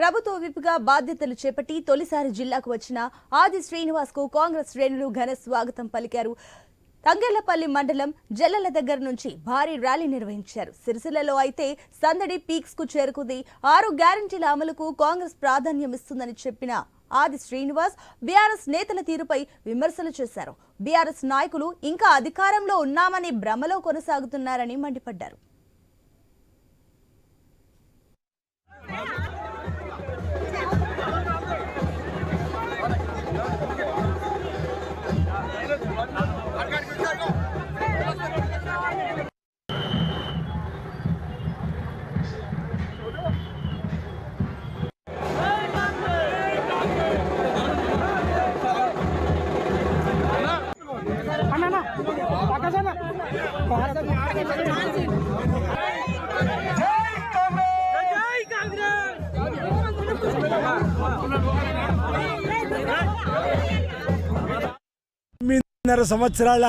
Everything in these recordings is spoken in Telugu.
ప్రభుత్వ విప్గా బాధ్యతలు చేపట్టి తొలిసారి జిల్లాకు వచ్చిన ఆది శ్రీనివాస్కు కాంగ్రెస్ శ్రేణులు ఘన స్వాగతం పలికారు. తంగెళ్ళపల్లి మండలం జల్లల దగ్గర నుంచి భారీ ర్యాలీ నిర్వహించారు. సిరిసిల్లలో అయితే సందడి పీక్స్కు చేరుకుంది. ఆరు గ్యారంటీల అమలుకు కాంగ్రెస్ ప్రాధాన్యం ఇస్తుందని చెప్పిన ఆది శ్రీనివాస్ బీఆర్ఎస్ నేతల తీరుపై విమర్శలు చేశారు. బీఆర్ఎస్ నాయకులు ఇంకా అధికారంలో ఉన్నామనే భ్రమలో కొనసాగుతున్నారని మండిపడ్డారు. తొమ్మిదిన్నర సంవత్సరాల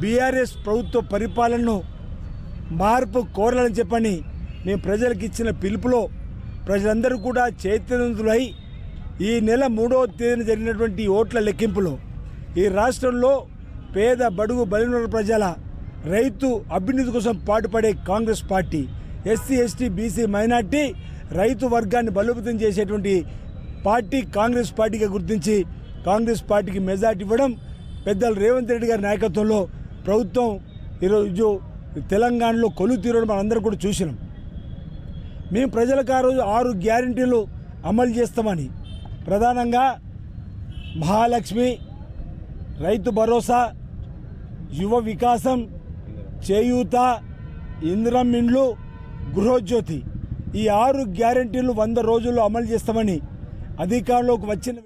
బీఆర్ఎస్ ప్రభుత్వ పరిపాలనను మార్పు కోరాలని చెప్పని మేము ప్రజలకు ఇచ్చిన పిలుపులో ప్రజలందరూ కూడా చైతన్యవంతులై ఈ నెల మూడవ తేదీన జరిగినటువంటి ఓట్ల లెక్కింపులో ఈ రాష్ట్రంలో పేద బడుగు బలిన ప్రజల రైతు అభ్యున్నతి కోసం పాటుపడే Congress party. SC ST BC minority రైతు వర్గాన్ని బలోపేతం చేసేటువంటి పార్టీ కాంగ్రెస్ పార్టీగా గుర్తించి కాంగ్రెస్ పార్టీకి మెజార్టీ ఇవ్వడం పెద్దలు రేవంత్ రెడ్డి గారి నాయకత్వంలో ప్రభుత్వం ఈరోజు తెలంగాణలో కొలు తీరడం మనందరం కూడా చూసినాం. మేము ప్రజలకు ఆ రోజు ఆరు గ్యారంటీలు అమలు చేస్తామని. ప్రధానంగా మహాలక్ష్మి రైతు భరోసా యువ వికాసం చేయూత ఇందిరం ఇండ్లు గృహజ్యోతి. ఈ ఆరు గ్యారంటీలు వంద రోజుల్లో అమలు చేస్తామని అధికారంలోకి వచ్చిన